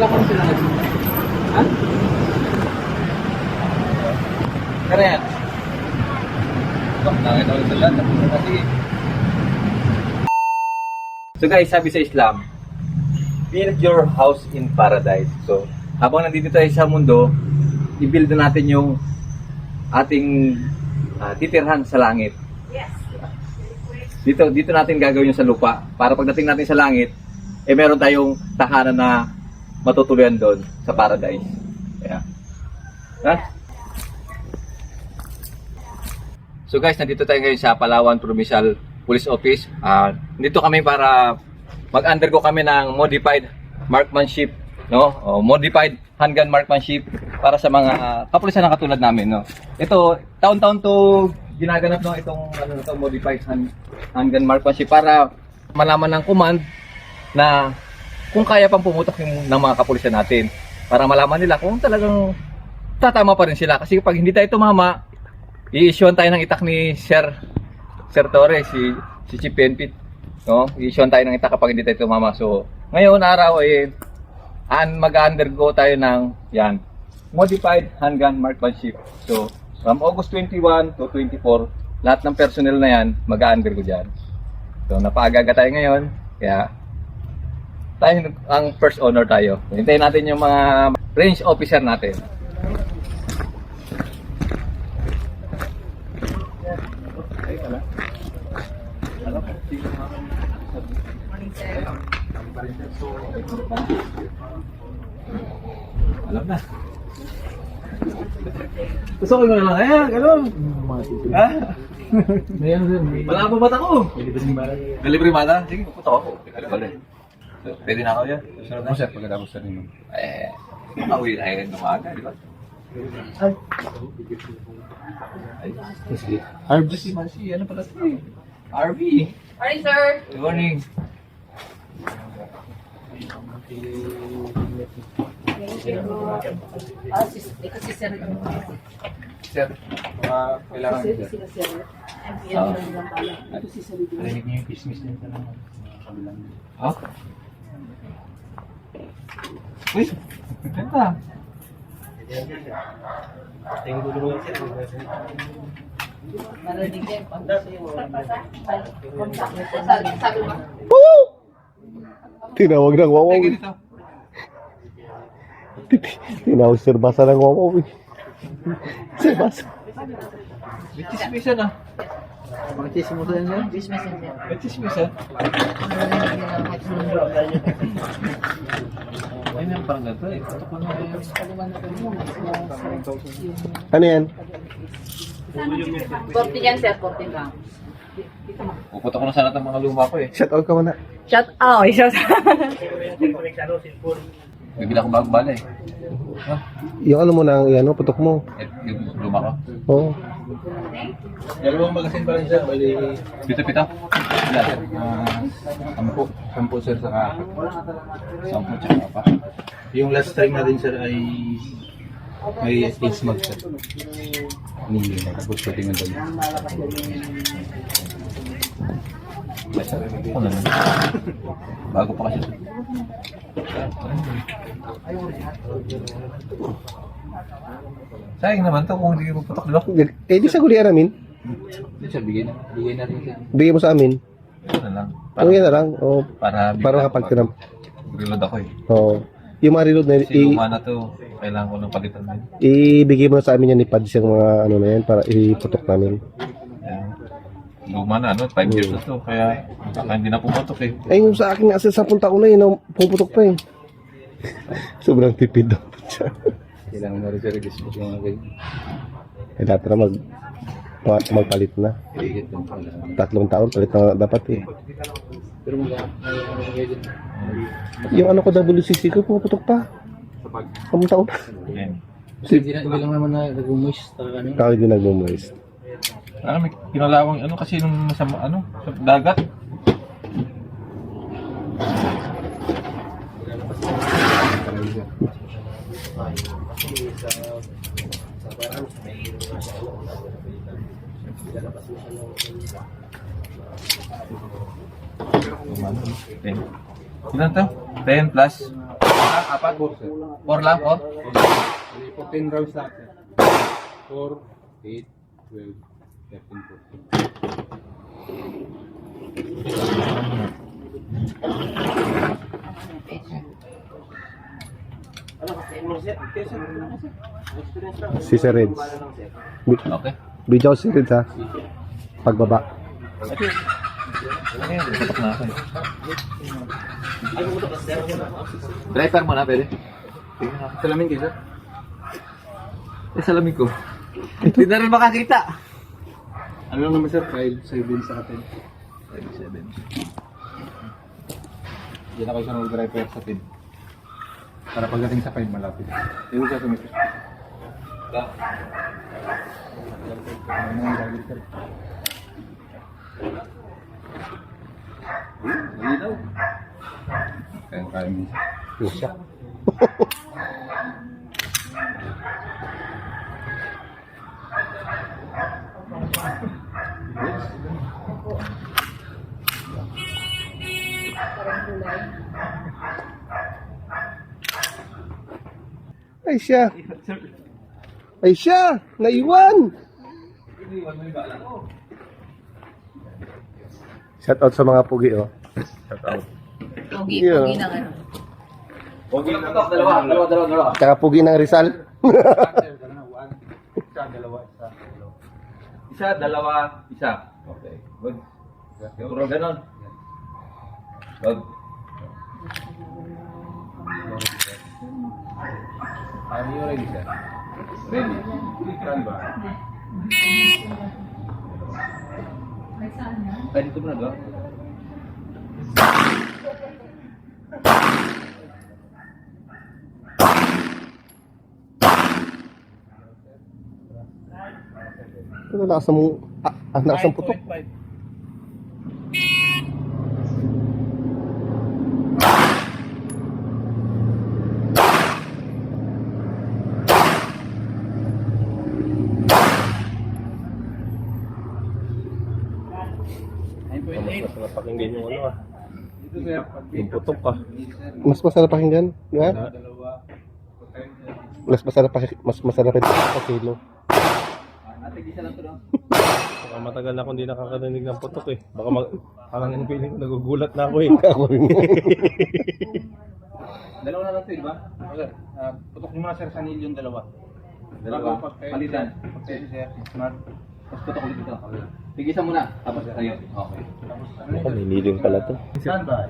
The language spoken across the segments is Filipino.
wala kang nagsimula. Ha? Kaya yan. Oh, nakita ulit sa lahat. Kasi... So guys, sabi sa Islam, build your house in paradise. So, habang nandito tayo sa mundo, i-build na natin yung ating ah, titirhan sa langit. Yes. Dito dito natin gagawin yung sa lupa para pagdating natin sa langit, eh meron tayong tahanan na matutuluyan doon sa paradise. Kaya. Ha? So guys, nandito tayo ngayon sa Palawan Provincial Police Office. Ah, dito kami para mag-undergo kami ng modified marksmanship, no? O, modified handgun marksmanship para sa mga kapulisan na katulad namin, no? Ito, taon-taon to ginaganap no itong ano to modified hand, handgun marksmanship para malaman ng command na kung kaya pang pumutok yung ng mga kapulisan natin. Para malaman nila kung talagang tatama pa rin sila. Kasi pag hindi tayo tumama i-issuean tayo ng itak ni Sir Sir Torres si si Chief PNP no? I-issuean tayo ng itak kapag hindi tayo tumama. So ngayon araw ay an mag-undergo tayo ng yan modified handgun marksmanship. So from August 21 to 24 lahat ng personnel na yan mag-undergo dyan. So napaaga tayo ngayon. Kaya tayo ang first honor tayo. Hintayin natin yung mga range officer natin. Alam na. Gusto ko na lang. Eh, gano'n. Ha? Mayroon sir, may Wala pa mata ko. libreng balat. May libre mata? Sige, pupunta ako. Bale. Pwede na ako yan. Susunod na. Ako sir, pagkatapos sa ninyo. Eh, makauwi na kayo ng umaga, di ba? Ay, Ay, si Mansi, ano pala eh? RV. Morning, sir. Good morning. Ah, si, ito si sir. Sir, mga kailangan Si sir. sir. Ah. lang lang pala. Ito si sir. Narinig niyo yung kismis nito ng kabilang. Ha? Uy, ganda. Narinig din. Sabi, mo. Tinawag ng wawaw. ganito. Tinawag sir basa ng wawaw. Sir basa. May ah. Mga chismosan kahit sinong Ay, meron parang ganito eh. Ano yan? 40 yan, sir. 40 lang. Pupunta ko na sana ng mga luma ko eh. Shout out ka muna. Shut out. Shut Bibila ko bagong bala eh. Ha? Yung ano mo na, yan, ano, putok mo. Eh, Yung luma ko. Oo. Dalawang magasin pa rin sir, bali Pito-pito. Wala sir. ah, sampu. Sampu sir sa. Sampo tsaka pa. Yung last time na din sir ay may face mag sir. Na tapos pati ng dami. Ano na? Bago pa kasi. Sayang naman to kung hindi ko putok, di ba? Eh, di sa gulian namin. Sir, bigay na. Bigay na rin sir. Bigay mo sa amin. Ano lang. Ano yan na lang. Oo. Para, Para kapag tinam. Reload ako eh. Oo. Yung mga reload na, Kasi i- luma na to, kailangan ko ng palitan na yun. ibigay mo na sa amin yan ni Pads yung mga ano na yan para iputok namin. Ayan. Luma na, ano? 5 years na to. Kaya baka hindi na pumatok eh. Ay, yung sa akin nga, sa 10 taon na yun, no, pumuputok pa eh. Sobrang tipid daw siya. Kailangan na rin sir, i-dispose yung mga ganyan. Eh, dapat na mag magpalit na. Tatlong taon, palit na dapat eh. Yung ano ko WCC ko, pumuputok pa. Sa. 10 taon. Kasi hindi na- hindi lang naman na nag-moist. Taka ano. Kaya din nagmumoist. Ano, may kinalawang ano kasi nung sa ano, sa dagat. Umano, 10. Ilan to? 10 plus lang? Apat? Four. Four lang? May 14 rounds sir. 4, 8, 12, 13, 14. Si Sir Reds. Okay. Video si Reds ha. Pagbaba. Driver mo na, pwede? Salamin kayo, sir. Eh, salamin ko. Hindi na rin makakita. Ano lang naman, sir? 5, 7 sa atin. 37. Diyan ako sa driver sa pin. Para pagdating sa 5, malapit. Yung siya sumipis. Ano Kaya kaya mo. Siya. Naiwan. Shout out sa mga pugi oh. Shout out. Pogi, Yeah. pogi ng ano. Okay, tutok. Dalawa, dalawa, dalawa, dalawa. Tsaka pugi ng Rizal. Isa, dalawa, isa, dalawa. Isa, dalawa, isa. Okay, good. Puro ganon. Good. Are you ready, sir? Ready. Stand by. Ay, dito mo na ba? Ito na lakas ng, ah, ah, lakas ng putok. 5.5. Ayan ah. yung ano putok ah. Mas masarap pakinggan, di ba? Mas masarap pakinggan, mas masarap pakinggan sa kilo. Ate, isa lang to daw. Baka matagal na akong hindi nakakarinig ng putok eh. Baka mag... Parang yung feeling ko, nagugulat na ako eh. Ako rin. dalawa na lang ito, eh, di ba? Ah, putok nyo muna, Sir Sanil, yung dalawa. Dalawa. Palitan. Pagkain, Sir. Smart. Putok ulit ito. Tigisan mo na. Tapos tayo. Okay. May niling pala to. Stand by.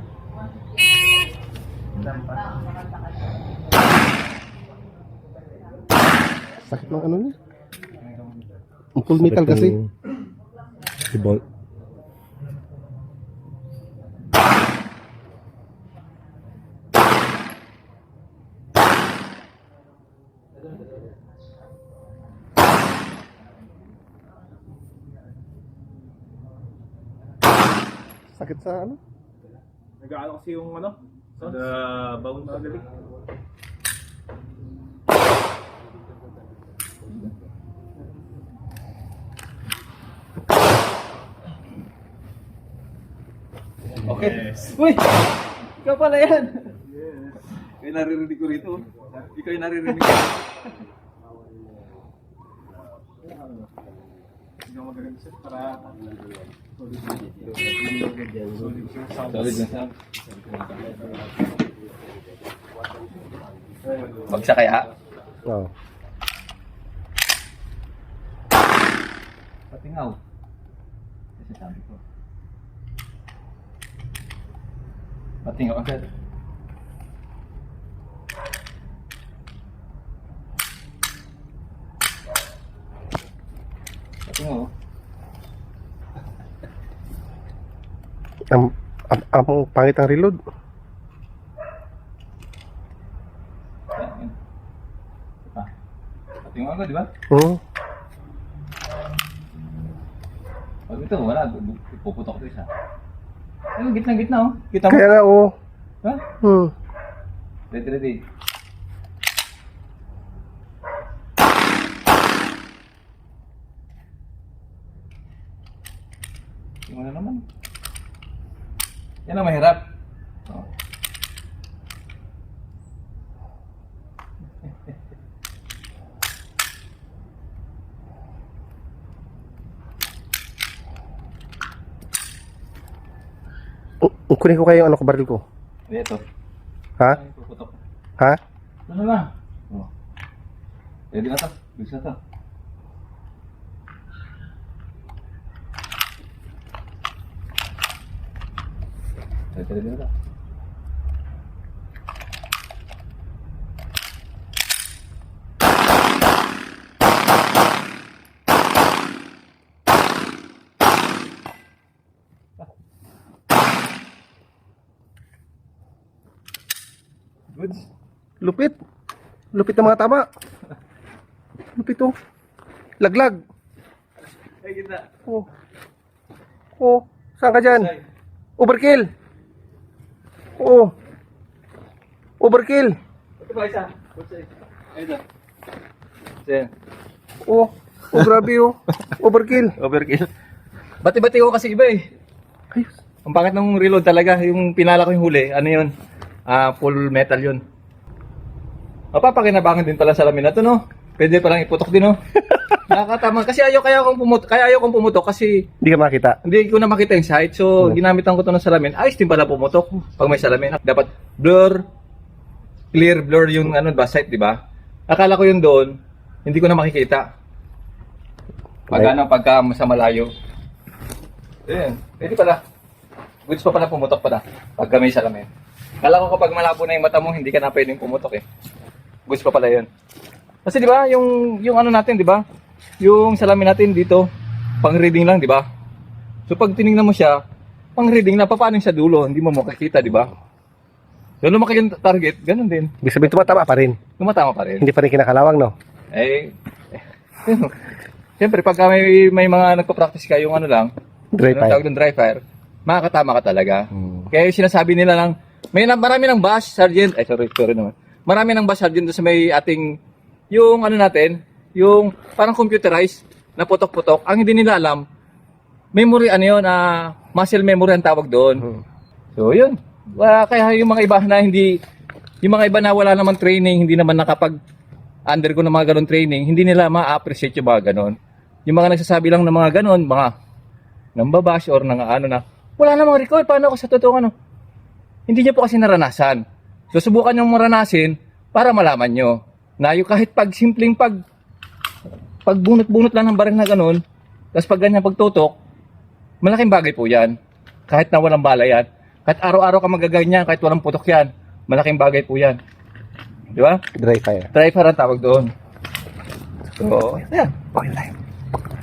Sakit ng ano niya. Ang full metal kasi. Ibang, Sakit sa ano? Nag-aano kasi yung ano? Sa bawon sa. Okay. Uy! Ikaw pala yan. Yes. Ikaw naririnig ko rito. Ikaw yung naririnig ko. Solid na siya. Bagsak kaya? Oo. Patingaw. Kasi sabi ko. Patingaw agad. Patingaw. Ang, ang, ang pangit ang reload. Ah. Patingaw agad, di ba? Oo. Pag ito, wala. Puputok ito isa. Ayun, gitna, gitna oh. Kita mo? Kaya nga oo. Ha? Hmm. Ready, ready. Tingnan na naman. Yan ang mahirap. Oh. Kunin ko kayo yung ano ko, baril ko. Ito. Ha? Ha? Ano na? Oh. Pwede na to. Bilis na. Pwede pwede na to. Lupit. Lupit ng mga tama. Lupit oh. Laglag. Ay, kita. Oh. Oh. Saan ka dyan? Overkill. Oh. Overkill. Ito ba isa? Ito. Ito. Oh. Oh, grabe oh. Overkill. Overkill. Bati-bati ko kasi iba eh. Ayos. Ang pangit ng reload talaga, yung pinala ko yung huli, ano yun? Ah, full metal yun. Mapapakinabangan din pala sa lamin na to, no? Pwede palang iputok din, no? Nakakatama. Kasi ayaw kaya akong pumutok, kaya ayaw kong pumutok kasi Hindi ka makita. hindi ko na makita yung sight. So, ginamitan ko to ng salamin. Ayos din pala pumutok pag may salamin. Dapat blur, clear blur yung ano ba, sight, di ba? Akala ko yun doon, hindi ko na makikita. Pag Okay. ano, pagka sa malayo. Ayun, pwede pala. Goods pa pala pumutok pala pagka may salamin. Kala ko kapag malabo na yung mata mo, hindi ka na pwedeng pumutok eh. Goods pa pala yun. Kasi di ba, yung, yung ano natin, di ba? Yung salamin natin dito, pang reading lang, di ba? So pag tiningnan mo siya, pang reading na, paano sa dulo? Hindi mo makikita, di ba? Doon lumaki yung target, ganun din. Ibig sabihin tumatama pa rin. Tumatama pa rin. Hindi pa rin kinakalawang, no? Eh, eh Siyempre, pagka may, may mga nagpa-practice ka, yung ano lang, Dry ano fire. tawag doon, dry fire, makakatama ka talaga. Hmm. Kaya yung sinasabi nila lang, may na, marami ng bash, sergeant, ay sorry, sorry naman. Marami ng bash, sergeant, doon sa may ating, yung ano natin, yung parang computerized na putok-putok, ang hindi nila alam, memory, ano yun, ah, muscle memory ang tawag doon. Hmm. So, yun. Wala, kaya yung mga iba na hindi, yung mga iba na wala naman training, hindi naman nakapag undergo ng mga ganun training, hindi nila ma-appreciate yung mga ganun. Yung mga nagsasabi lang ng mga ganun, mga nambabash or nang ano na, wala namang record, paano ako sa totoong ano? Hindi niyo po kasi naranasan. So, subukan nyo maranasin para malaman nyo na yung kahit pag simpleng pag pagbunot-bunot lang ng baril na ganun, tapos pag ganyan pagtutok, malaking bagay po yan. Kahit na walang bala yan. Kahit araw-araw ka magaganyan, kahit walang putok yan, malaking bagay po yan. Di ba? Dry fire. Driver ang tawag doon. So, yan.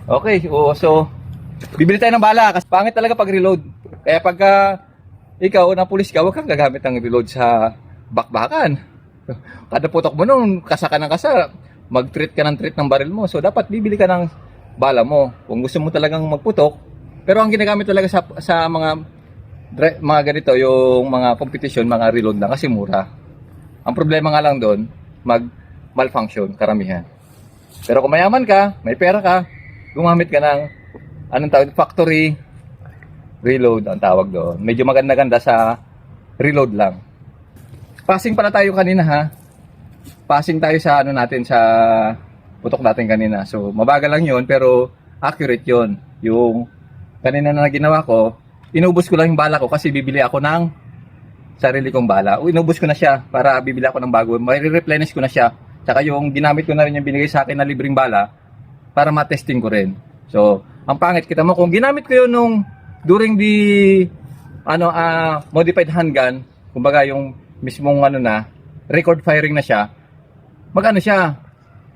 Okay oo, so, bibili tayo ng bala kasi pangit talaga pag reload. Kaya pagka ikaw na pulis ka, huwag kang gagamit ng reload sa bakbakan. Kada putok mo nung kasa ka ng kasa, mag-treat ka ng treat ng baril mo. So, dapat bibili ka ng bala mo. Kung gusto mo talagang magputok. Pero ang ginagamit talaga sa, sa mga mga ganito, yung mga competition, mga reload lang kasi mura. Ang problema nga lang doon, mag malfunction, karamihan. Pero kung mayaman ka, may pera ka, gumamit ka ng anong tawag, factory reload ang tawag doon. Medyo maganda-ganda sa reload lang. Passing pala tayo kanina ha. Passing tayo sa ano natin sa putok natin kanina. So mabagal lang 'yon pero accurate 'yon. Yung kanina na ginawa ko, inubos ko lang yung bala ko kasi bibili ako ng sarili kong bala. O, inubos ko na siya para bibili ako ng bago. May replenish ko na siya. Tsaka yung ginamit ko na rin yung binigay sa akin na libreng bala para matesting ko rin. So, ang pangit kita mo kung ginamit ko yun nung during the ano ah modified handgun, kumbaga yung mismong ano na record firing na siya. Magano siya?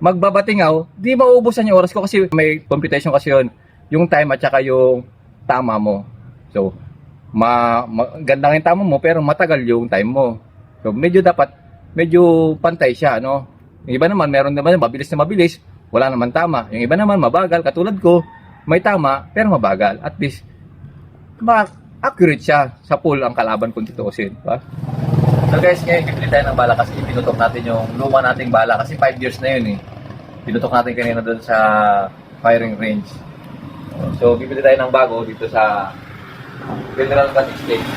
Magbabatingaw, di mauubusan yung oras ko kasi may computation kasi yun, yung time at saka yung tama mo. So, ma, ma ganda yung tama mo pero matagal yung time mo. So, medyo dapat medyo pantay siya, no? Yung iba naman, meron naman mabilis na mabilis, wala naman tama. Yung iba naman mabagal, katulad ko, may tama pero mabagal. At least ma accurate siya sa pool ang kalaban kung tutuusin, di ba? So guys, ngayon bibili tayo ng bala kasi pinutok natin yung luma nating bala kasi 5 years na yun eh. Pinutok natin kanina doon sa firing range. So bibili tayo ng bago dito sa General Gun State.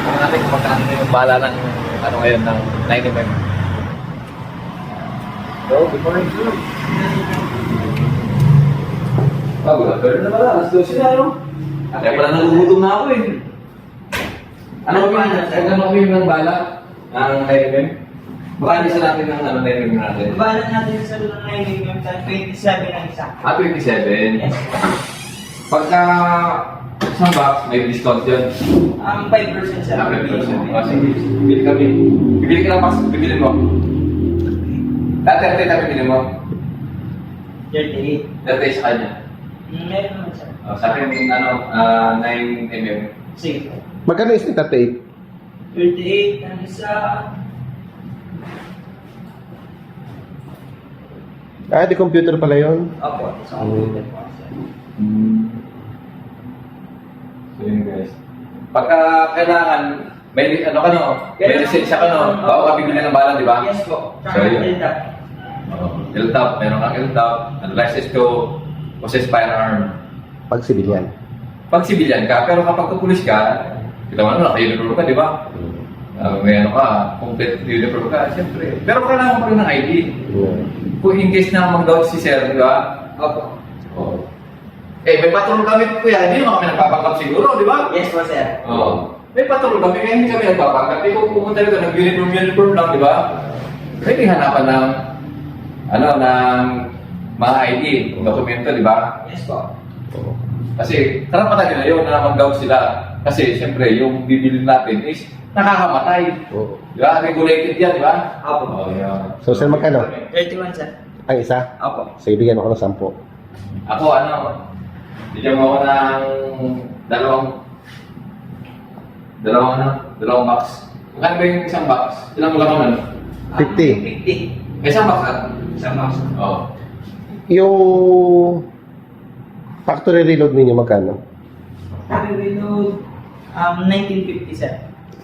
Kung natin kung magkano na yung bala ng ano ngayon ng 9mm. So, good morning sir. Ah, wala. Pero na pala, alas 12 na, ano? Kaya pala nagugutom na ako eh. Ano kami, ano kami ng bala? Ang 9mm? Baka isa natin ng ano 9mm natin. Bahala natin sa lulong na yung yung 27 ang isa. Ah, 27. Yes. Pagka isang box, may discount yun. Um, 5% sir. Ah, 5%. Ah, sige. Bibili kami. Bibili ka ng box, bibili mo. Dati, dati, dati, bibili mo. 38. Dati sa kanya. Meron naman sir. Oh, sa akin, ano, ah, 9mm. Sige. Magkano is 38? 38 ang isa. Ah, di computer pala yun. Opo, sa computer po sir. So yun guys. Pagka kailangan, may ano ka no, may lisensya ka no, bago ka bibili ng bala, di ba? Yes po. So, Tsaka yun. Hilda. Oh, L-top, meron kang L-top, and license to possess firearm. Pag civilian. Pag civilian ka, pero kapag pulis ka, kita mo ano, naka-uniform ka, di ba? Ah, may ano ka, complete uniform ka, siyempre. Pero kailangan mo pa rin ng ID. Yeah. Kung in case na mag-doubt si sir, di ba? Opo. Oo. Eh, may patrol kami kuya, hindi naman kami nagpapanggap siguro, di ba? Yes po sir. Oo. May patrol kami, kaya hindi kami nagpapanggap. Eh, kung pumunta rito, nag-uniform uniform lang, di ba? Pwede hanapan ng, ano, ng mga ID, dokumento, di ba? Yes po. Kasi karapatan nila yun na mag-doubt sila. Kasi siyempre, yung bibili natin is nakakamatay. Oo. Di ba? Regulated yan, di ba? Opo. Oo, yan. So, sir, magkano? 31 sir. Ang isa? Opo. Sige, bigyan ako ng 10. Ako, ano, bigyan mo ako ng dalawang, dalawang, ano, dalawang box. Magkano ba yung isang box? Ilang mo naman? 50. 50. Isang box ah? Sa mouse. Oo. Yung factory reload ninyo magkano? Sabi reload, um, 1950 sir.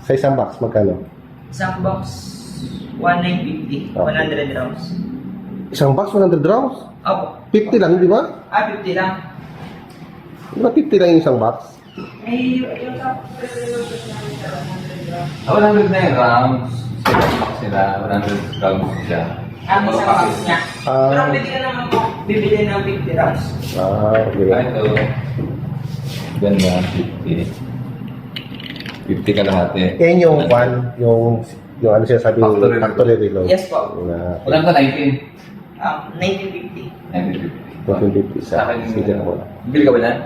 Sa isang box magkano? Isang box, 1950. Okay. 100 rounds. Isang box 100 rounds? Opo. 50 lang, di ba? Ah, 50 lang. Di ba 50 lang yung isang box? Eh, yung sa reload namin sir, 100 rounds. Ah, 100 na yung rounds. Nila, 100 rounds siya. Ang Mga isang box niya. Ah. Pero pwede ka naman po bibili ng 50 rounds. Ah, okay. Ah, ito. Ganda, 50. 50 kalahati. Yan yung one, yung yung ano siya sabi Factory factory, reload. Yes po. Na Wala ka 19. Um, 1950. 1950. 250 Sa akin, sige ako. Bili ka ba yan?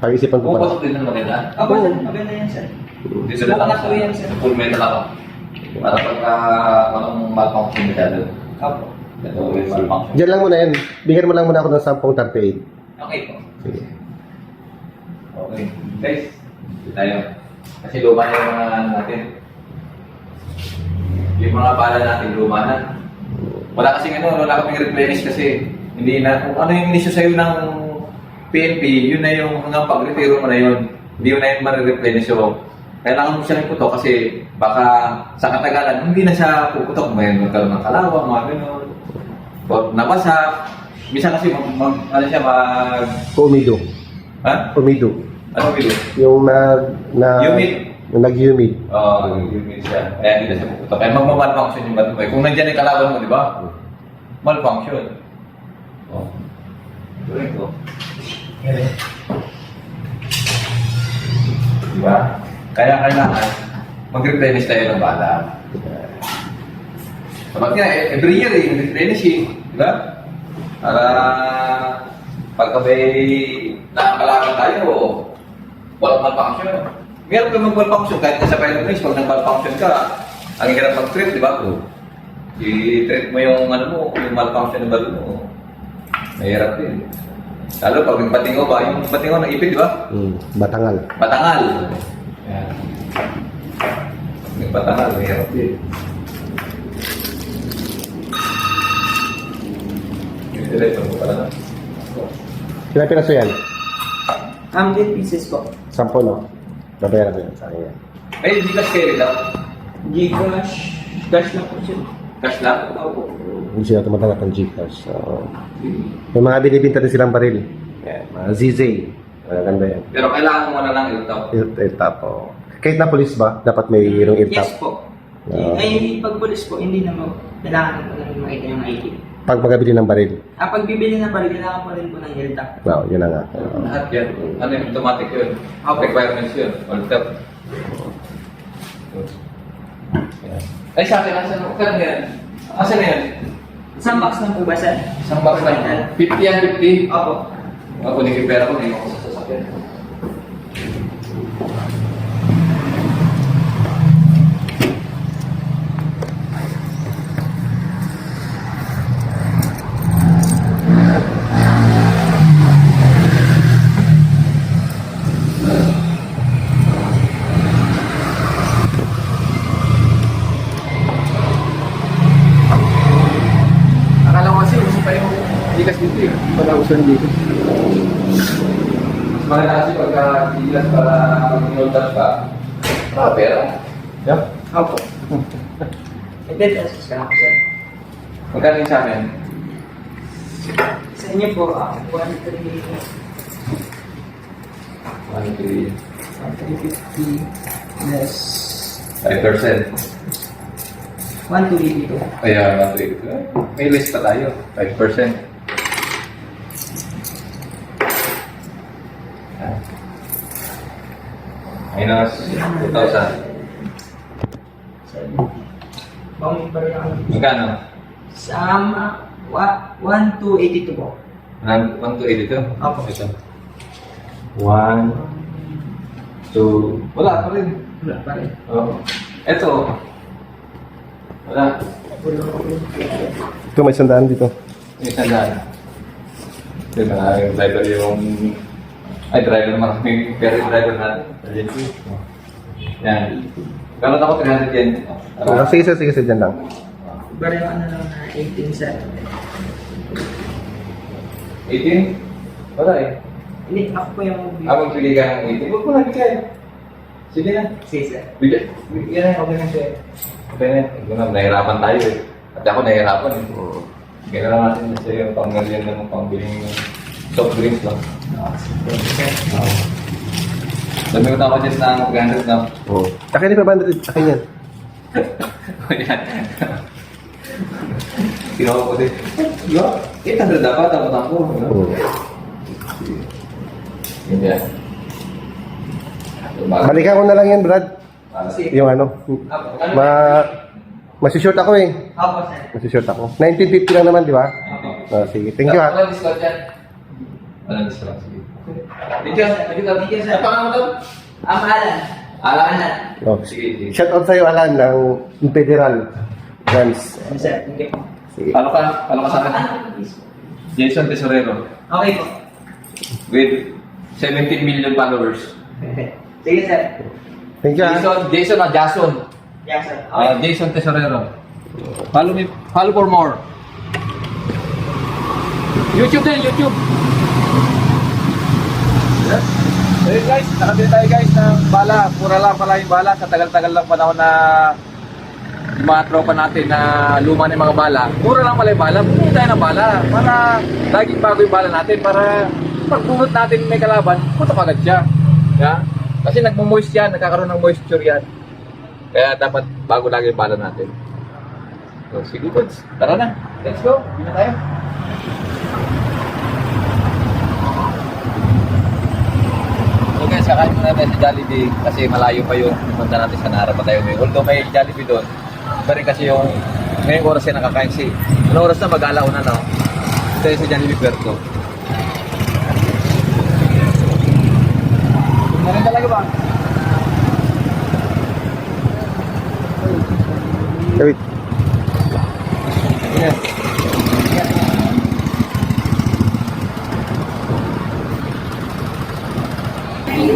Pag-isipan ko pa. Puputok din ng maganda. Opo, sir. Maganda yan, sir. Dito na lang po yan, sir. Full metal ako. Para pagka walang malfunction masyado. Opo. Diyan lang muna yan. Bigyan mo lang muna ako ng 10 38. Okay po. Sige. Okay. Guys, dito tayo. Kasi luma na yung mga ano natin. Yung mga bala natin, luma na. Wala kasing ano, wala kaming replenish kasi hindi na, kung ano yung inisyo sa'yo ng PNP, yun na yung hanggang pag-retiro mo na yun. Hindi mo na yun marireplenish. So, kailangan mo siya ng putok kasi baka sa katagalan, hindi na siya puputok. May magkaroon ng kalawang, mga ganun. Nabasa. Bisa kasi mag, mag ano siya, mag... Umido. Ha? Umido. Ano bilo? Yung nag na Humid. yung nag-humid. Oo, yun siya. Kaya hindi na siya puputok. Kaya magmamalfunction yung bato. Eh, kung nandiyan yung kalaban mo, di ba? Malfunction. Oh. Tuloy ko. Di ba? Kaya kailangan mag-replenish tayo ng bala. Dapat nga, eh, every year eh, mag-replenish eh. Di ba? Para pagka may nakakalaban tayo, walang malfunction. Meron ka mag-malfunction kahit nasa race, pag nag-malfunction ka, ang hirap mag-trip, di ba? I-treat mo yung ano mo, yung malfunction ng balon mo. Mahirap din. Lalo pag yung batingo ba, yung batingo ng ipit, di ba? Mm, batangal. Batangal. Yan. Yung batangal, mahirap din. Diretso mo pala. Kailan piraso yan? Um, 10 pieces po. 10 no? Babayaran ko yan sa akin yan. Ay, hindi ka scary daw. Gcash. Cash lang po siya. Cash lang. Opo. Hindi sila tumatanggap ng Gcash. So, may mga binibinta din silang baril. Yan, mga ZZ. Maganda yan. Pero kailangan mo na lang ito. Il- Iltap, oh. Kahit na police ba, dapat may mayroong iltap. Yes po. Ah. Ay, pag police po, hindi naman. Kailangan po namin makita yung ID. Pag magabili ng baril. Ah, pag bibili na pala, kailangan po rin po ng HELTAP. Wow, yun na nga. Oo. Lahat yan. Ano yung automatic yun? Requirements yun. All top. Yan. Ay, sa akin, asan mo? Kano yan? Asan na yan? Isang box lang po ba, sir? Isang box lang. 50 yan, 50. Opo. Ako, kunin ko hindi ko sa sasakyan. Akala ko kasi, uso pa yung likas dito eh. Wala uso dito. Mas maganda kasi pagka likas para mag-inultas ka, ah, pera. Yeah. Opo. Then, uh, sa sir. Magkano yung sa amin? Sa inyo po, ah, 1,350. 1, 3, 1,350 less 5%. 1,280 po. Kaya, 1, 3, may list pa tayo. 5%. Minus 2,000. Bang pa rin ako. Magkano? Sa, um, wa- 1,282 po. 1 to 8 ito? Opo. Ito. 1, 2, wala pa rin. Wala pa rin. Oo. Ito. Wala. Ito, may sandaan dito. Yung isang daan. Ito na yung driver yung... Ay, driver naman kami. Pero yung driver natin. Yan. Karoon ako 300 yen. Ah, sige, sir, sige, sir, dyan lang. Iba rin ano lang na 18 sir. 18? Wala eh. Hindi, ako po yung Ah, magbigay ka ng 18. Huwag mo na bigay. Sige na. Sige sir. Bigyan. Bigyan na. Okay na siya. Okay na. Na. Nahirapan tayo eh. At ako nahirapan eh. Na lang natin sa iyo. Pangalian ng pangbiling ng soft drinks lang. Oo. Dami ko na ako dyan ng 300 na. Oo. Akin ni 500, akin yan. Ayan. Kinuha ko din. Yo, 800 dapat. Tapos ako. Oo. Ganyan. Balikan ko na lang yan, Brad. Sige. Yung ano. Ma... Masishort ako eh. Masishort ako. 1950 lang naman, di ba? Ah, sige. Thank you, ha. Discount yan. Walang discount. Sige. You. Thank you, sir. Ano pangalan mo daw? Ang Alan. Alan. Alan. Oh. Sige, sige. Shout out sa'yo, Alan, ng Federal Guns. Ano sir? You. Sige. Paano ka? Paano ka sa akin? Jason Tesorero. Okay po. With 17 million followers. Sige sir. Thank you, ha. Jason, Jason o Jason? Yeah sir. Ah, Okay. Jason Tesorero. Follow me, follow for more. YouTube din, YouTube. So guys, nakabili tayo guys ng bala. Pura lang pala yung bala sa tagal-tagal lang panahon na yung mga tropa natin na luma ng mga bala. Pura lang pala yung bala. Bumili tayo ng bala para laging bago yung bala natin para pag bunot natin may kalaban, putok agad siya. Yeah? Kasi nagmo-moist yan, nagkakaroon ng moisture yan. Kaya dapat bago lagi yung bala natin. So, sige, Goods. Tara na. Let's go. Hindi na tayo. Guys, kakain muna tayo sa Jollibee kasi malayo pa yun. Punta natin sa Nara pa tayo ngayon. Although may Jollibee doon, iba rin kasi yung ngayong oras yan nakakain si. Ano oras na mag-alaw na, no? Ito yung sa Jollibee Puerto. Rin talaga ba? Wait. Yes.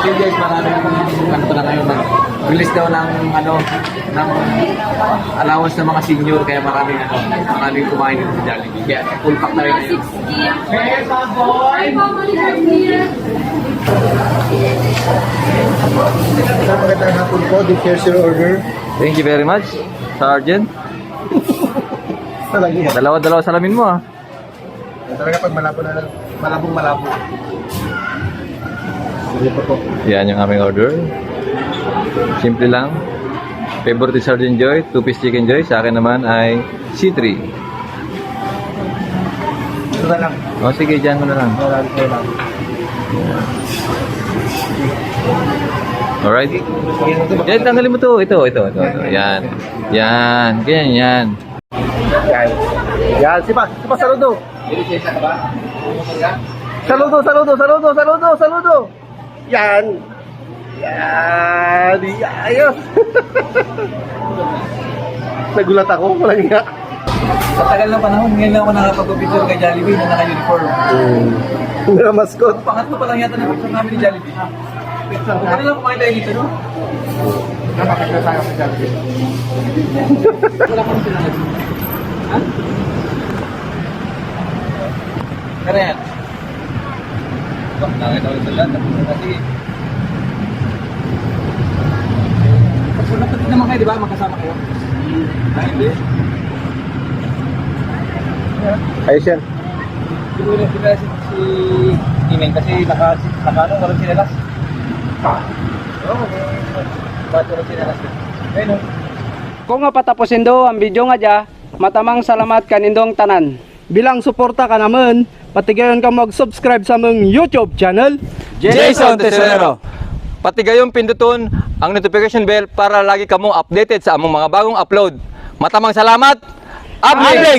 Okay guys, maraming ano pa na ngayon mag release daw ng ano ng allowance ng mga senior kaya maraming ano maraming kumain dito sa Jollibee. Kaya full pack na rin ngayon. Magandang hapon po. Here's your order. Thank you very much, Sergeant. Talaga ba? Dalawa-dalawa salamin mo ah. Talaga pag malabo na malabong malabo. Yan yung aming order. Simple lang. Favorite is Sardine Joy, 2 piece chicken joy. Sa akin naman ay C3. Ito na lang. O sige, dyan mo na lang. Ito lang. Alright? Yan, tanggalin mo to. Ito, ito, ito. ito. Yan. Yan. Ganyan, yan. Yan. Yan, si Pa, si Pa, saludo. Saludo, saludo, saludo, saludo, saludo. Yan. Yan. Ayos. Nagulat ako, walang nga. Sa tagal ng panahon, ngayon lang ako nakapag-picture kay Jollibee na naka-uniform. Hmm. Nga mascot. Pangatlo pa lang yata na picture namin ni Jollibee. Ano lang kumain tayo dito, no? Napakita tayo sa Jollibee. Wala kang sinalag. Ha? Kaya yan. Oh, nakita ulit sa lahat. Tapos na kasi. Pagpunapit naman kayo, di ba? Magkasama kayo. Ah, hindi. Ayos yan. Hindi ko sila si, si Imen kasi naka, naka ano, walang sinalas. Oo, bakit walang sinalas? Ayun, oh. Kung nga patapusin do ang video nga dya, matamang salamat kanindong tanan. Bilang suporta ka naman, patigayon ka mag-subscribe sa mong YouTube channel. Jason Tesorero. Pati gayong pinduton ang notification bell para lagi kamong updated sa among mga bagong upload. Matamang salamat. Ablig!